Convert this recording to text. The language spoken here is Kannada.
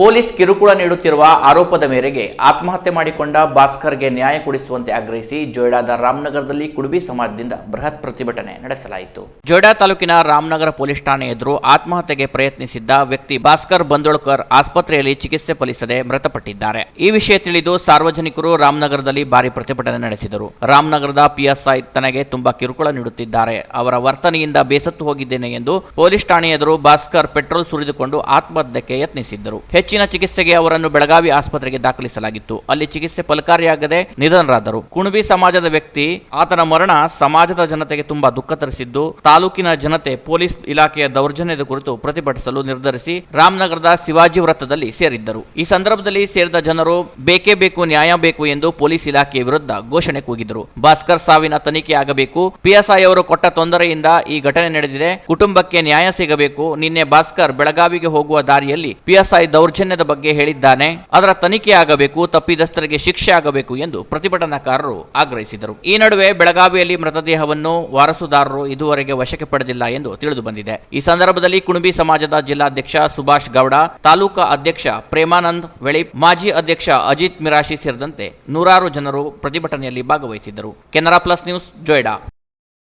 ಪೊಲೀಸ್ ಕಿರುಕುಳ ನೀಡುತ್ತಿರುವ ಆರೋಪದ ಮೇರೆಗೆ ಆತ್ಮಹತ್ಯೆ ಮಾಡಿಕೊಂಡ ಭಾಸ್ಕರ್ಗೆ ನ್ಯಾಯ ಕೊಡಿಸುವಂತೆ ಆಗ್ರಹಿಸಿ ಜೊಯ್ಡಾದ ರಾಮನಗರದಲ್ಲಿ ಕುಡುಬಿ ಸಮಾಜದಿಂದ ಬೃಹತ್ ಪ್ರತಿಭಟನೆ ನಡೆಸಲಾಯಿತು. ಜೊಯ್ಡಾ ತಾಲೂಕಿನ ರಾಮನಗರ ಪೊಲೀಸ್ ಠಾಣೆ ಎದುರು ಆತ್ಮಹತ್ಯೆಗೆ ಪ್ರಯತ್ನಿಸಿದ್ದ ವ್ಯಕ್ತಿ ಭಾಸ್ಕರ್ ಬಂದೋಳ್ಕರ್ ಆಸ್ಪತ್ರೆಯಲ್ಲಿ ಚಿಕಿತ್ಸೆ ಫಲಿಸದೆ ಮೃತಪಟ್ಟಿದ್ದಾರೆ. ಈ ವಿಷಯ ತಿಳಿದು ಸಾರ್ವಜನಿಕರು ರಾಮನಗರದಲ್ಲಿ ಭಾರಿ ಪ್ರತಿಭಟನೆ ನಡೆಸಿದರು. ರಾಮನಗರದ ಪಿಎಸ್ಐ ತನಗೆ ತುಂಬಾ ಕಿರುಕುಳ ನೀಡುತ್ತಿದ್ದಾರೆ. ಅವರ ವರ್ತನೆಯಿಂದ ಬೇಸತ್ತು ಹೋಗಿದ್ದೇನೆ ಎಂದು ಪೊಲೀಸ್ ಠಾಣೆ ಎದುರು ಭಾಸ್ಕರ್ ಪೆಟ್ರೋಲ್ ಸುರಿದುಕೊಂಡು ಆತ್ಮಹತ್ಯೆಗೆ ಯತ್ನಿಸಿದ್ದರು. ಹೆಚ್ಚಿನ ಚಿಕಿತ್ಸೆಗೆ ಅವರನ್ನು ಬೆಳಗಾವಿ ಆಸ್ಪತ್ರೆಗೆ ದಾಖಲಿಸಲಾಗಿತ್ತು. ಅಲ್ಲಿ ಚಿಕಿತ್ಸೆ ಫಲಕಾರಿಯಾಗದೆ ನಿಧನರಾದರು. ಕುಣಬಿ ಸಮಾಜದ ವ್ಯಕ್ತಿ, ಆತನ ಮರಣ ಸಮಾಜದ ಜನತೆಗೆ ತುಂಬಾ ದುಃಖ ತರಿಸಿದ್ದು, ತಾಲೂಕಿನ ಜನತೆ ಪೊಲೀಸ್ ಇಲಾಖೆಯ ದೌರ್ಜನ್ಯದ ಕುರಿತು ಪ್ರತಿಭಟಿಸಲು ನಿರ್ಧರಿಸಿ ರಾಮನಗರದ ಶಿವಾಜಿ ವೃತ್ತದಲ್ಲಿ ಸೇರಿದ್ದರು. ಈ ಸಂದರ್ಭದಲ್ಲಿ ಸೇರಿದ ಜನರು, ಬೇಕೇ ಬೇಕು, ನ್ಯಾಯ ಬೇಕು ಎಂದು ಪೊಲೀಸ್ ಇಲಾಖೆಯ ವಿರುದ್ಧ ಘೋಷಣೆ ಕೂಗಿದರು. ಭಾಸ್ಕರ್ ಸಾವಿನ ತನಿಖೆ ಆಗಬೇಕು. ಪಿಎಸ್ಐ ಅವರು ಕೊಟ್ಟ ತೊಂದರೆಯಿಂದ ಈ ಘಟನೆ ನಡೆದಿದೆ. ಕುಟುಂಬಕ್ಕೆ ನ್ಯಾಯ ಸಿಗಬೇಕು. ನಿನ್ನೆ ಭಾಸ್ಕರ್ ಬೆಳಗಾವಿಗೆ ಹೋಗುವ ದಾರಿಯಲ್ಲಿ ಪಿಎಸ್ಐ ದೌರ್ಜನ್ಯದ ಬಗ್ಗೆ ಹೇಳಿದ್ದಾನೆ. ಅದರ ತನಿಖೆ ಆಗಬೇಕು, ತಪ್ಪಿತಸ್ಥರಿಗೆ ಶಿಕ್ಷೆ ಆಗಬೇಕು ಎಂದು ಪ್ರತಿಭಟನಾಕಾರರು ಆಗ್ರಹಿಸಿದರು. ಈ ನಡುವೆ ಬೆಳಗಾವಿಯಲ್ಲಿ ಮೃತದೇಹವನ್ನು ವಾರಸುದಾರರು ಇದುವರೆಗೆ ವಶಕ್ಕೆ ಪಡೆದಿಲ್ಲ ಎಂದು ತಿಳಿದು ಬಂದಿದೆ. ಈ ಸಂದರ್ಭದಲ್ಲಿ ಕುಣಬಿ ಸಮಾಜದ ಜಿಲ್ಲಾಧ್ಯಕ್ಷ ಸುಭಾಷ್ ಗೌಡ, ತಾಲೂಕಾ ಅಧ್ಯಕ್ಷ ಪ್ರೇಮಾನಂದ್ ವೆಳಿಪ್ ಮಾಜಿ ಅಧ್ಯಕ್ಷ ಅಜಿತ್ ಮಿರಾಶಿ ಸೇರಿದಂತೆ ನೂರಾರು ಜನರು ಪ್ರತಿಭಟನೆಯಲ್ಲಿ ಭಾಗವಹಿಸಿದ್ದರು. Canara plus news, Joida.